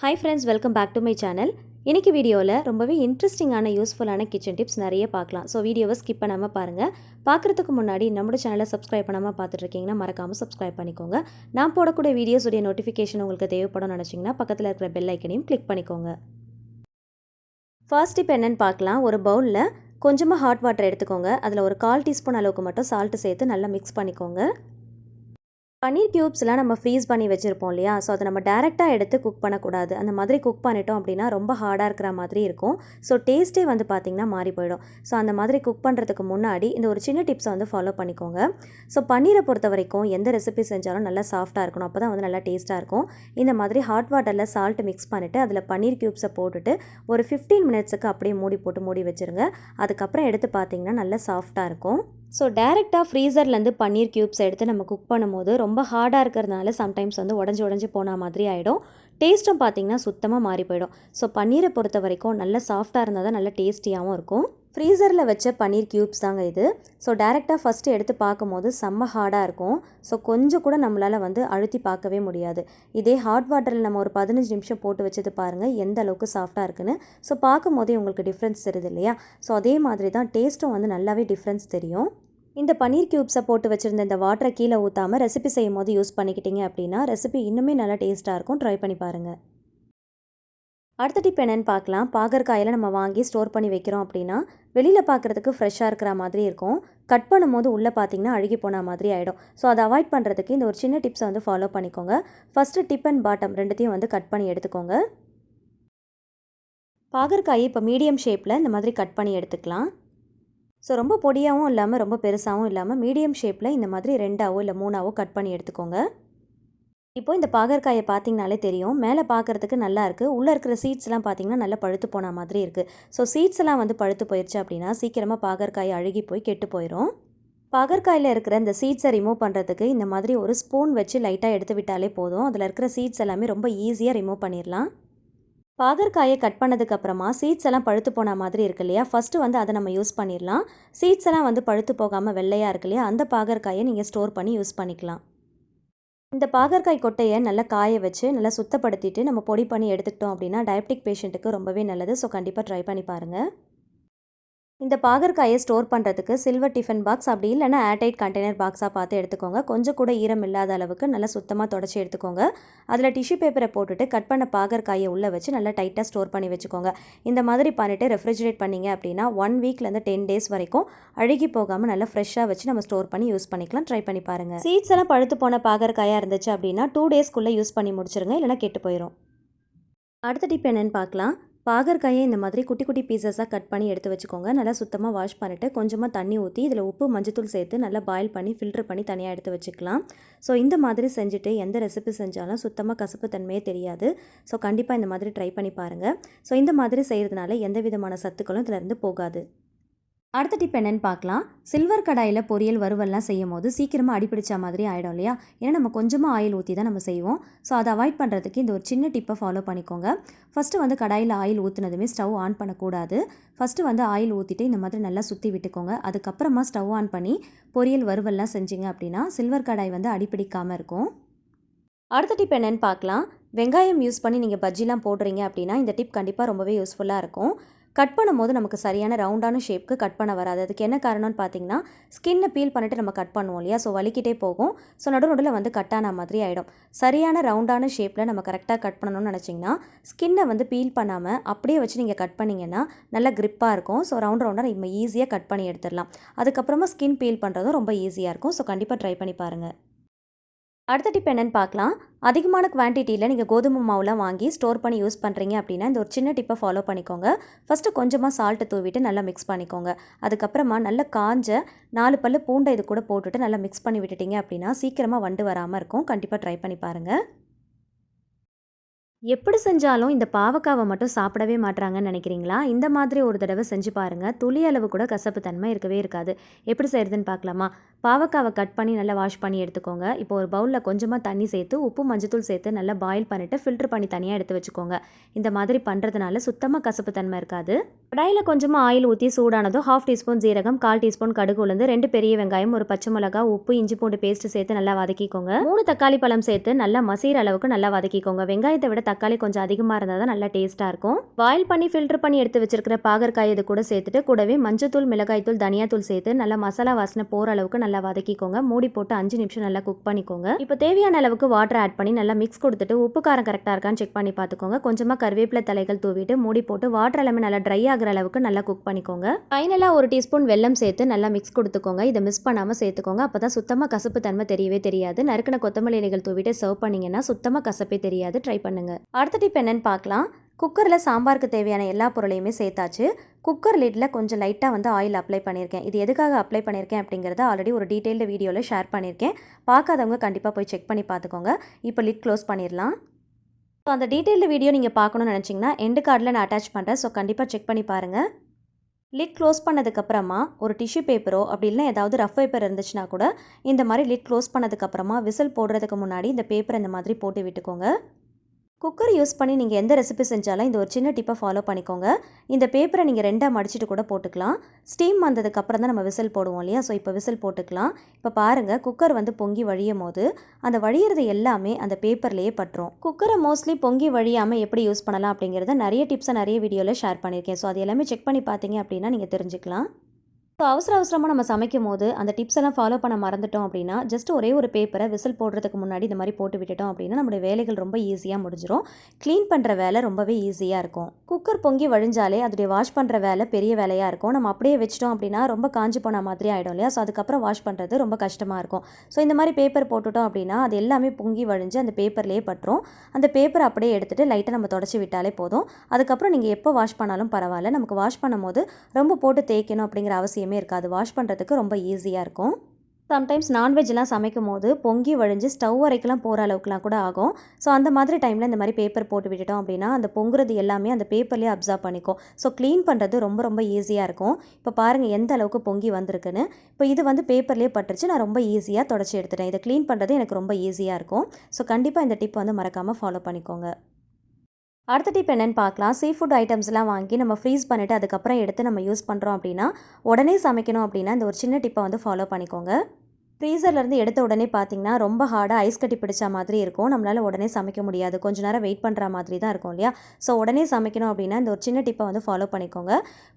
Hi friends welcome back to my channel இன்றைக்கி வீடியோவில் ரொம்பவே இன்ட்ரெஸ்டிங்கான யூஸ்ஃபுல்லான கிச்சன் டிப்ஸ் நிறைய பார்க்கலாம். ஸோ வீடியோவை ஸ்கிப் பண்ணாமல் பாருங்கள் பார்க்குறதுக்கு முன்னாடி நம்மளோட சேனலை சப்ஸ்கிரைப் பண்ணாமல் பார்த்துட்ருக்கீங்கன்னா மறக்காமல் சப்ஸ்கிரைப் பண்ணிக்கோங்க. நான் போடக்கூடிய வீடியோஸுடைய நோட்டிஃபிகேஷன் உங்களுக்கு தேவைப்படும் நினச்சிங்கன்னா பக்கத்தில் இருக்கிற பெல் ஐக்கனையும் கிளிக் பண்ணிக்கோங்க. ஃபர்ஸ்ட் டிப் என்னென்னு பார்க்கலாம். ஒரு பவுலில் கொஞ்சமாக ஹாட் வாட்டர் எடுத்துக்கோங்க. அதில் ஒரு கால் டீஸ்பூன் அளவுக்கு மட்டும் சால்ட்டு சேர்த்து நல்லா மிக்ஸ் பண்ணிக்கோங்க. பன்னீர் க்யூப்ஸ்லாம் நம்ம ஃப்ரீஸ் பண்ணி வச்சுருப்போம் இல்லையா? ஸோ அதை நம்ம டேரெக்டாக எடுத்து குக் பண்ணக்கூடாது. அந்த மாதிரி குக் பண்ணிட்டோம் அப்படின்னா ரொம்ப ஹார்டாக இருக்கிற மாதிரி இருக்கும். ஸோ டேஸ்ட்டே வந்து பார்த்திங்கன்னா மாறி போயிடும். ஸோ அந்த மாதிரி குக் பண்ணுறதுக்கு முன்னாடி இந்த ஒரு சின்ன டிப்ஸை வந்து ஃபாலோ பண்ணிக்கோங்க. ஸோ பன்னீரை பொறுத்த வரைக்கும் எந்த ரெசிபி செஞ்சாலும் நல்லா சாஃப்ட்டாக இருக்கணும். அப்போ தான் வந்து நல்லா டேஸ்ட்டாக இருக்கும். இந்த மாதிரி ஹாட் வாட்டரில் சால்ட் மிக்ஸ் பண்ணிவிட்டு அதில் பன்னீர் க்யூப்ஸை போட்டுட்டு ஒரு ஃபிஃப்டீன் மினிட்ஸுக்கு அப்படியே மூடி போட்டு மூடி வச்சுருங்க. அதுக்கப்புறம் எடுத்து பார்த்திங்கன்னா நல்லா சாஃப்ட்டாக இருக்கும். ஸோ டேரெக்டாக ஃப்ரீசர்லேருந்து பன்னீர் க்யூப்ஸ் எடுத்து நம்ம குக் பண்ணும்போது ரொம்ப ஹார்டாக இருக்கிறதுனால சம்டைம்ஸ் வந்து உடஞ்சி உடஞ்சி போன மாதிரி ஆகிடும் டேஸ்ட்டும் பார்த்தீங்கன்னா சுத்தமாக மாறி போயிடும். ஸோ பன்னீரை பொறுத்த வரைக்கும் நல்ல சாஃப்டாக இருந்தால் தான் நல்ல டேஸ்டியாகவும் இருக்கும். ஃப்ரீசரில் வச்ச பன்னீர் க்யூப்ஸ் தாங்க இது. ஸோ டேரெக்டாக ஃபஸ்ட்டு எடுத்து பார்க்கும்போது செம்ம ஹார்டாக இருக்கும். ஸோ கொஞ்சம் கூட நம்மளால் வந்து அழுத்தி பார்க்கவே முடியாது. இதே ஹாட் வாட்டரில் நம்ம ஒரு பதினஞ்சு நிமிஷம் போட்டு வச்சது பாருங்கள் எந்த அளவுக்கு சாஃப்டாக இருக்குன்னு. ஸோ பார்க்கும் போதே உங்களுக்கு டிஃப்ரென்ஸ் தெரியுது இல்லையா? ஸோ அதே மாதிரி தான் டேஸ்ட்டும் வந்து நல்லாவே டிஃப்ரென்ஸ் தெரியும். இந்த பன்னீர் க்யூப்ஸை போட்டு வச்சுருந்த இந்த வாட்டரை கீழே ஊற்றாமல் ரெசிபி செய்யும் போது யூஸ் பண்ணிக்கிட்டீங்க அப்படின்னா ரெசிபி இன்னுமே நல்லா டேஸ்ட்டாக இருக்கும். ட்ரை பண்ணி பாருங்கள் அடுத்த டிப் என்னென்னு பார்க்கலாம். பாகற்காயில் நம்ம வாங்கி ஸ்டோர் பண்ணி வைக்கிறோம் அப்படின்னா வெளியில் பார்க்குறதுக்கு ஃப்ரெஷ்ஷாக இருக்கிற மாதிரி இருக்கும். கட் பண்ணும்போது உள்ளே பார்த்தீங்கன்னா அழுகி போன மாதிரி ஆகிடும் ஸோ அதை அவாய்ட் பண்ணுறதுக்கு இந்த ஒரு சின்ன டிப்ஸை வந்து ஃபாலோ பண்ணிக்கோங்க. ஃபஸ்ட்டு டிப் அண்ட் பாட்டம் ரெண்டுத்தையும் வந்து கட் பண்ணி எடுத்துக்கோங்க. பாகற்காயை இப்போ மீடியம் ஷேப்பில் இந்த மாதிரி கட் பண்ணி எடுத்துக்கலாம். ஸோ ரொம்ப பொடியாகவும் இல்லாமல் ரொம்ப பெருசாகவும் இல்லாமல் மீடியம் ஷேப்பில் இந்த மாதிரி ரெண்டாவோ இல்லை மூணாவோ கட் பண்ணி எடுத்துக்கோங்க. இப்போ இந்த பாகற்காயை பார்த்தீங்கனாலே தெரியும். மேலே பார்க்குறதுக்கு நல்லா இருக்குது உள்ளே இருக்கிற சீட்ஸ்லாம் பார்த்தீங்கன்னா நல்லா பழுத்து போன மாதிரி இருக்குது ஸோ சீட்ஸ் எல்லாம் வந்து பழுத்து போயிடுச்சு அப்படின்னா சீக்கிரமாக பாகற்காய் அழுகி போய் கெட்டு போயிடும் பாகற்காயில் இருக்கிற இந்த சீட்ஸை ரிமூவ் பண்ணுறதுக்கு இந்த மாதிரி ஒரு ஸ்பூன் வச்சு லைட்டாக எடுத்து விட்டாலே போதும். அதில் இருக்கிற சீட்ஸ் எல்லாமே ரொம்ப ஈஸியாக ரிமூவ் பண்ணிடலாம் பாகற்காயை கட் பண்ணதுக்கப்புறமா சீட்ஸ் எல்லாம் பழுத்து போன மாதிரி இருக்கு இல்லையா? ஃபஸ்ட்டு வந்து அதை நம்ம யூஸ் பண்ணிடலாம். சீட்ஸ் எல்லாம் வந்து பழுத்து போகாமல் வெள்ளையாக இருக்கு இல்லையா? அந்த பாகற்காயை நீங்கள் ஸ்டோர் பண்ணி யூஸ் பண்ணிக்கலாம். இந்த பாகற்காய் கொட்டையை நல்லா காய வச்சு நல்லா சுத்தப்படுத்திட்டு நம்ம பொடி பண்ணி எடுத்துக்கிட்டோம் அப்படின்னா டயபெட்டிக் பேஷண்ட்டுக்கு ரொம்பவே நல்லது. ஸோ கண்டிப்பாக ட்ரை பண்ணி பாருங்கள் இந்த பாகற்காயை ஸ்டோர் பண்ணுறதுக்கு சில்வர் டிஃபன் பாக்ஸ் அப்படி இல்லைனா ஏர்டைட் கண்டெய்னர் பாக்ஸாக பார்த்து எடுத்துக்கோங்க. கொஞ்சம் கூட ஈரம் இல்லாத அளவுக்கு நல்லா சுத்தமாக தொடச்சி எடுத்துக்கோங்க. அதில் டிஷ்யூ பேப்பரை போட்டுட்டு கட் பண்ண பாகற்காயை உள்ளே வச்சு நல்லா டைட்டாக ஸ்டோர் பண்ணி வச்சுக்கோங்க. இந்த மாதிரி பண்ணிவிட்டு ரெஃப்ரிஜரேட் பண்ணிங்க அப்படின்னா ஒன் வீக்லேருந்து டென் டேஸ் வரைக்கும் அழுகி போகாமல் நல்லா ஃப்ரெஷ்ஷாக வச்சு நம்ம ஸ்டோர் பண்ணி யூஸ் பண்ணிக்கலாம். ட்ரை பண்ணி பாருங்கள் சீட்ஸ் எல்லாம் பழுத்து போன பாகற்காயாக இருந்துச்சு அப்படின்னா டூ டேஸ்க்குள்ளே யூஸ் பண்ணி முடிச்சிருங்க. இல்லைனா கெட்டு போயிடும் அடுத்த டிப் என்னென்னு பார்க்கலாம். பாகற்காயை இந்த மாதிரி குட்டி குட்டி பீசஸாக கட் பண்ணி எடுத்து வச்சுக்கோங்க. நல்லா சுத்தமாக வாஷ் பண்ணிவிட்டு கொஞ்சமாக தண்ணி ஊற்றி இதில் உப்பு மஞ்சத்தூள் சேர்த்து நல்லா பாயில் பண்ணி ஃபில்ட்ரு பண்ணி தனியாக எடுத்து வச்சுக்கலாம். ஸோ இந்த மாதிரி செஞ்சுட்டு எந்த ரெசிபி செஞ்சாலும் சுத்தமாக கசப்பு தன்மையே தெரியாது. ஸோ கண்டிப்பாக இந்த மாதிரி ட்ரை பண்ணி பாருங்கள் ஸோ இந்த மாதிரி செய்கிறதுனால எந்த விதமான சத்துக்களும் இதிலேருந்து போகாது. அடுத்த டிப் என்னென்னு பார்க்கலாம். சில்வர் கடாயில் பொரியல் வறுவல்லாம் செய்யும் போது சீக்கிரமாக அடிப்பிடிச்ச மாதிரி ஆகிடும் இல்லையா? ஏன்னா நம்ம கொஞ்சமாக ஆயில் ஊற்றி தான் நம்ம செய்வோம். ஸோ அதை அவாய்ட் பண்ணுறதுக்கு இந்த ஒரு சின்ன டிப்பை ஃபாலோ பண்ணிக்கோங்க. ஃபஸ்ட்டு வந்து கடாயில் ஆயில் ஊற்றுனதுமே ஸ்டவ் ஆன் பண்ணக்கூடாது. ஃபஸ்ட்டு வந்து ஆயில் ஊற்றிட்டு இந்த மாதிரி நல்லா சுற்றி விட்டுக்கோங்க. அதுக்கப்புறமா ஸ்டவ் ஆன் பண்ணி பொரியல் வறுவல்லாம் செஞ்சிங்க அப்படின்னா சில்வர் கடாய் வந்து அடிப்பிடிக்காமல் இருக்கும். அடுத்த டிப் என்னென்னு பார்க்கலாம். வெங்காயம் யூஸ் பண்ணி நீங்கள் பஜ்ஜிலாம் போடுறீங்க அப்படின்னா இந்த டிப் கண்டிப்பாக ரொம்பவே யூஸ்ஃபுல்லாக இருக்கும். கட் பண்ணும்போது நமக்கு சரியான ரவுண்டான ஷேப்க்கு கட் பண்ண வராது. அதுக்கு என்ன காரணம்னு பார்த்தீங்கன்னா ஸ்கின்னை பீல் பண்ணிவிட்டு நம்ம கட் பண்ணுவோம் இல்லையா? ஸோ வலிக்கிட்டே போகும். ஸோ நடு நடுவில் வந்து கட்டான மாதிரி ஆகிடும் சரியான ரவுண்டான ஷேப்பில் நம்ம கரெக்டாக கட் பண்ணணும்னு நினச்சிங்கன்னா ஸ்கின்னை வந்து பீல் பண்ணாமல் அப்படியே வச்சு நீங்கள் கட் பண்ணிங்கன்னா நல்லா க்ரிப்பாக இருக்கும். ஸோ ரவுண்ட் ரவுண்டாக நம்ம ஈஸியாக கட் பண்ணி எடுத்துடலாம். அதுக்கப்புறமா ஸ்கின் பீல் பண்ணுறதும் ரொம்ப ஈஸியாக இருக்கும். ஸோ கண்டிப்பாக ட்ரை பண்ணி பாருங்கள் அடுத்த டிப் என்னென்னு பார்க்கலாம். அதிகமான குவான்டிட்டியில் நீங்கள் கோதுமை மாவுலாம் வாங்கி ஸ்டோர் பண்ணி யூஸ் பண்ணுறீங்க அப்படின்னா இந்த ஒரு சின்ன டிப்பை ஃபாலோ பண்ணிக்கோங்க. ஃபஸ்ட்டு கொஞ்சமாக சால்ட்டு தூவிட்டு நல்லா மிக்ஸ் பண்ணிக்கோங்க. அதுக்கப்புறமா நல்ல காஞ்ச நாலு பல்லு பூண்டை இது கூட போட்டுட்டு நல்லா மிக்ஸ் பண்ணி விட்டுட்டீங்க அப்படின்னா சீக்கிரமாக வண்டு வராமல் இருக்கும். கண்டிப்பாக ட்ரை பண்ணி பாருங்கள் எப்படி செஞ்சாலும் இந்த பாவக்காவை மட்டும் சாப்பிடவே மாட்றாங்கன்னு நினைக்கிறீங்களா? இந்த மாதிரி ஒரு தடவை செஞ்சு பாருங்கள் துளி அளவு கூட கசப்பு தன்மை இருக்கவே இருக்காது. எப்படி செய்கிறதுன்னு பார்க்கலாமா? பாவக்காவை கட் பண்ணி நல்லா வாஷ் பண்ணி எடுத்துக்கோங்க. இப்போ ஒரு பவுலில் கொஞ்சமாக தண்ணி சேர்த்து உப்பு மஞ்சத்தூள் சேர்த்து நல்லா பாயில் பண்ணிவிட்டு ஃபில்டர் பண்ணி தனியாக எடுத்து வச்சுக்கோங்க. இந்த மாதிரி பண்ணுறதுனால சுத்தமாக கசப்பு தன்மை இருக்காது. கடாயில் கொஞ்சமாக ஆயில் ஊற்றி சூடானதும் ஹாஃப் டீஸ்பூன் ஜீரகம் கால் டீஸ்பூன் கடுகு உளுந்து ரெண்டு பெரிய வெங்காயம் ஒரு பச்சை மிளகா உப்பு இஞ்சி பூண்டு பேஸ்ட் சேர்த்து நல்லா வதக்கிக்கோங்க. மூணு தக்காளி பழம் சேர்த்து நல்லா மசீர அளவுக்கு நல்லா வதக்கிக்கோங்க. வெங்காயத்தை விட தக்காளி கொஞ்சம் அதிகமாக இருந்தால் தான் நல்லா டேஸ்ட்டாக இருக்கும். பாயில் பண்ணி ஃபில்டர் பண்ணி எடுத்து வச்சிருக்கிற பாகற்காய் இது கூட சேர்த்துட்டு கூடவே மஞ்சத்தூள் மிளகாய்த்தூள் தனியாத்தூள் சேர்த்து நல்லா மசாலா வாசனை போகிற அளவுக்கு நல்லா வதக்கிக்கோங்க. மூடி போட்டு அஞ்சு நிமிஷம் நல்லா குக் பண்ணிக்கோங்க. இப்போ தேவையான அளவுக்கு வாட்டர் ஆட் பண்ணி நல்லா மிக்ஸ் கொடுத்துட்டு உப்பு காரம் கரெக்டாக இருக்கான்னு செக் பண்ணி பார்த்துக்கோங்க. கொஞ்சமாக கருவேப்பிலை தலைகள் தூவிட்டு மூடி போட்டு வாட்டர் எல்லாமே நல்லா ட்ரை ஆகிற அளவுக்கு நல்லா குக் பண்ணிக்கோங்க. ஃபைனலாக ஒரு டீஸ்பூன் வெல்லம் சேர்த்து நல்லா மிக்ஸ் கொடுத்துக்கோங்க. இதை மிஸ் பண்ணாமல் சேர்த்துக்கோங்க. அப்போ தான் சுத்தமாக கசப்பு தன்மை தெரியவே தெரியாது. நறுக்கின கொத்தமல்லி இலைகள் தூவிட்டு சர்வ் பண்ணிங்கன்னா சுத்தமாக கசப்பே தெரியாது. ட்ரை பண்ணுங்க. அடுத்த டிப் என்னன்னு பார்க்கலாம். குக்கரில் சாம்பாருக்கு தேவையான எல்லா பொருளையுமே சேர்த்தாச்சு. குக்கர் லிட்டில் கொஞ்சம் லைட்டாக வந்து ஆயில் அப்ளை பண்ணியிருக்கேன். இது எதுக்காக அப்ளை பண்ணியிருக்கேன் அப்படிங்கிறத ஆல்ரெடி ஒரு டீட்டெயில்டு வீடியோவில் ஷேர் பண்ணியிருக்கேன். பார்க்காதவங்க கண்டிப்பாக போய் செக் பண்ணி பார்த்துக்கோங்க. இப்போ லிட் க்ளோஸ் பண்ணிடலாம். ஸோ அந்த டீட்டெயில்டு வீடியோ நீங்கள் பார்க்கணும்னு நினச்சிங்கன்னா எண்டு கார்டில் நான் அட்டாச் பண்ணுறேன் ஸோ கண்டிப்பாக செக் பண்ணி பாருங்கள் லிட் க்ளோஸ் பண்ணதுக்கப்புறமா ஒரு டிஷ்யூ பேப்பரோ அப்படி இல்லைனா ஏதாவது ரஃப் பேப்பர் இருந்துச்சுன்னா கூட இந்த மாதிரி லிட் க்ளோஸ் பண்ணதுக்கப்புறமா விசில் போடுறதுக்கு முன்னாடி இந்த பேப்பர் இந்த மாதிரி போட்டு விட்டுக்கோங்க. குக்கர் யூஸ் பண்ணி நீங்கள் எந்த ரெசிபி செஞ்சாலும் இந்த ஒரு சின்ன டிப்பை ஃபாலோ பண்ணிக்கோங்க. இந்த பேப்பரை நீங்கள் ரெண்டாக மடிச்சிட்டு கூட போட்டுக்கலாம். ஸ்டீம் வந்ததுக்கப்புறம் தான் நம்ம விசில் போடுவோம் இல்லையா? ஸோ இப்போ விசில் போட்டுக்கலாம். இப்போ பாருங்கள் குக்கர் வந்து பொங்கி வழியும் போது அந்த வழியிறது எல்லாமே அந்த பேப்பர்லேயே பட்டுரும். குக்கரை மோஸ்ட்லி பொங்கி வழியாமல் எப்படி யூஸ் பண்ணலாம் அப்படிங்கிறத நிறைய டிப்ஸை நிறைய வீடியோவில் ஷேர் பண்ணியிருக்கேன். ஸோ அது எல்லாமே செக் பண்ணி பார்த்தீங்க அப்படின்னா நீங்கள் தெரிஞ்சுக்கலாம். ஸோ அவசர அவசரமாக நம்ம சமைக்கும் போது அந்த டிப்ஸ் எல்லாம் ஃபாலோ பண்ண மறந்துட்டோம் அப்படின்னா ஜஸ்ட் ஒரே ஒரு பேப்பரை விசில் போடுறதுக்கு முன்னாடி இந்த மாதிரி போட்டு விட்டுட்டோம் அப்படின்னா நம்மளுடைய வேலைகள் ரொம்ப ஈஸியாக முடிஞ்சிடும் க்ளீன் பண்ணுற வேலை ரொம்பவே ஈஸியாக இருக்கும். குக்கர் பொங்கி வழிஞ்சாலே அதோடைய வாஷ் பண்ணுற வேலை பெரிய வேலையாக இருக்கும். நம்ம அப்படியே வச்சிட்டோம் அப்படின்னா ரொம்ப காஞ்சி போன மாதிரி ஆகிடும் இல்லையா? ஸோ அதுக்கப்புறம் வாஷ் பண்ணுறது ரொம்ப கஷ்டமாக இருக்கும். ஸோ இந்த மாதிரி பேப்பர் போட்டுட்டோம் அப்படின்னா அது எல்லாமே பொங்கி வழிஞ்சு அந்த பேப்பர்லேயே பட்டுரும். அந்த பேப்பர் அப்படியே எடுத்துகிட்டு லைட்டாக நம்ம தொடச்சி விட்டாலே போதும். அதுக்கப்புறம் நீங்கள் எப்போ வாஷ் பண்ணாலும் பரவாயில்ல. நமக்கு வாஷ் பண்ணும்போது ரொம்ப போட்டு தேய்க்கணும் அப்படிங்கிற அவசியம் அவசியமே இருக்காது. வாஷ் பண்ணுறதுக்கு ரொம்ப ஈஸியாக இருக்கும். சம்டைம்ஸ் நான்வெஜ்லாம் சமைக்கும் போது பொங்கி வழிஞ்சு ஸ்டவ் வரைக்கெலாம் போகிற அளவுக்குலாம் கூட ஆகும். ஸோ அந்த மாதிரி டைமில் இந்த மாதிரி பேப்பர் போட்டு விட்டுட்டோம் அப்படின்னா அந்த பொங்குறது எல்லாமே அந்த பேப்பர்லேயே அப்சர்வ் பண்ணிக்கும். ஸோ க்ளீன் பண்ணுறது ரொம்ப ரொம்ப ஈஸியாக இருக்கும். இப்போ பாருங்கள் எந்த அளவுக்கு பொங்கி வந்திருக்குன்னு. இப்போ இது வந்து பேப்பர்லேயே பட்டுருச்சு. நான் ரொம்ப ஈஸியாக தொடச்சி எடுத்துட்டேன். இதை க்ளீன் பண்ணுறது எனக்கு ரொம்ப ஈஸியாக இருக்கும். ஸோ கண்டிப்பாக இந்த டிப் வந்து மறக்காமல் ஃபாலோ பண்ணிக்கோங்க. அடுத்த டிப் என்னென்னு பார்க்கலாம். சீ ஃபுட் ஐட்டம்ஸ்லாம் வாங்கி நம்ம ஃப்ரீஸ் பண்ணிவிட்டு அதுக்கப்புறம் எடுத்து நம்ம யூஸ் பண்ணுறோம் அப்படின்னா உடனே சமைக்கணும் அப்படின்னா இந்த ஒரு சின்ன டிப்பை வந்து ஃபாலோ பண்ணிக்கோங்க. ஃப்ரீசர்லேருந்து எடுத்த உடனே பார்த்தீங்கன்னா ரொம்ப ஹார்டாக ஐஸ் கட்டி பிடிச்ச மாதிரி இருக்கும். நம்மளால் உடனே சமைக்க முடியாது. கொஞ்ச நேரம் வெயிட் பண்ணுற மாதிரி தான் இருக்கும் இல்லையா? ஸோ உடனே சமைக்கணும் அப்படின்னா இந்த ஒரு சின்ன டிப்பை வந்து ஃபாலோ பண்ணிக்கோங்க.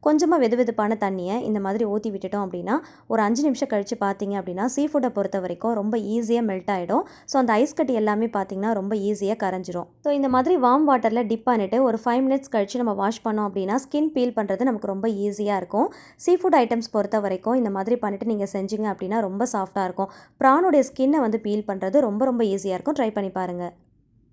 கொஞ்சமாக வெது வெதுப்பான தண்ணியை இந்த மாதிரி ஊற்றி விட்டுட்டோம் அப்படின்னா ஒரு அஞ்சு நிமிஷம் கழித்து பார்த்தீங்க அப்படின்னா சீ ஃபுட்டை பொறுத்த வரைக்கும் ரொம்ப ஈஸியாக மெல்ட் ஆகிடும் ஸோ அந்த ஐஸ் கட்டி எல்லாமே பார்த்தீங்கன்னா ரொம்ப ஈஸியாக கரைஞ்சிரும். ஸோ இந்த மாதிரி வார்ம் வாட்டரில் டிப் பண்ணிவிட்டு ஒரு ஃபைவ் மினிட்ஸ் கழித்து நம்ம வாஷ் பண்ணோம் அப்படின்னா ஸ்கின் பீல் பண்ணுறது நமக்கு ரொம்ப ஈஸியாக இருக்கும். சீ ஃபுட் ஐட்டம்ஸ் பொறுத்த வரைக்கும் இந்த மாதிரி பண்ணிவிட்டு நீங்கள் செஞ்சீங்க அப்படின்னா ரொம்ப சாஃப்டாக இருக்கும். ப்ரானுடைய ஸ்கின்னை வந்து பீல் பண்ணுறது ரொம்ப ரொம்ப ஈஸியாக இருக்கும். ட்ரை பண்ணி பாருங்கள்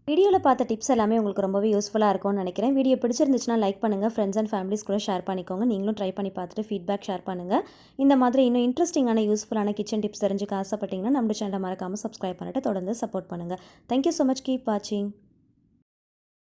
வீடியோவில் பார்த்த டிப்ஸ் எல்லாமே உங்களுக்கு ரொம்பவே யூஸ்ஃபுல்லாக இருக்கும்னு நினைக்கிறேன். வீடியோ பிடிச்சிருந்துச்சுன்னா லைக் பண்ணுங்கள் ஃப்ரெண்ட்ஸ் அண்ட் ஃபேமிலிஸ் கூட ஷேர் பண்ணிக்கோங்க. நீங்களும் ட்ரை பண்ணி பார்த்துட்டு ஃபீட்பேக் ஷேர் பண்ணுங்கள் இந்த மாதிரி இன்னும் இன்ட்ரெஸ்டிங்கான யூஸ்ஃபுல்லான கிச்சன் டிப்ஸ் தெரிஞ்சுக்க ஆசைப்பட்டீங்கன்னா நம்ம சேனலை மறக்காமல் சப்ஸ்கிரைப் பண்ணிட்டு தொடர்ந்து சப்போர்ட் பண்ணுங்கள் தேங்க்யூ ஸோ மச் கீப் வாட்சிங்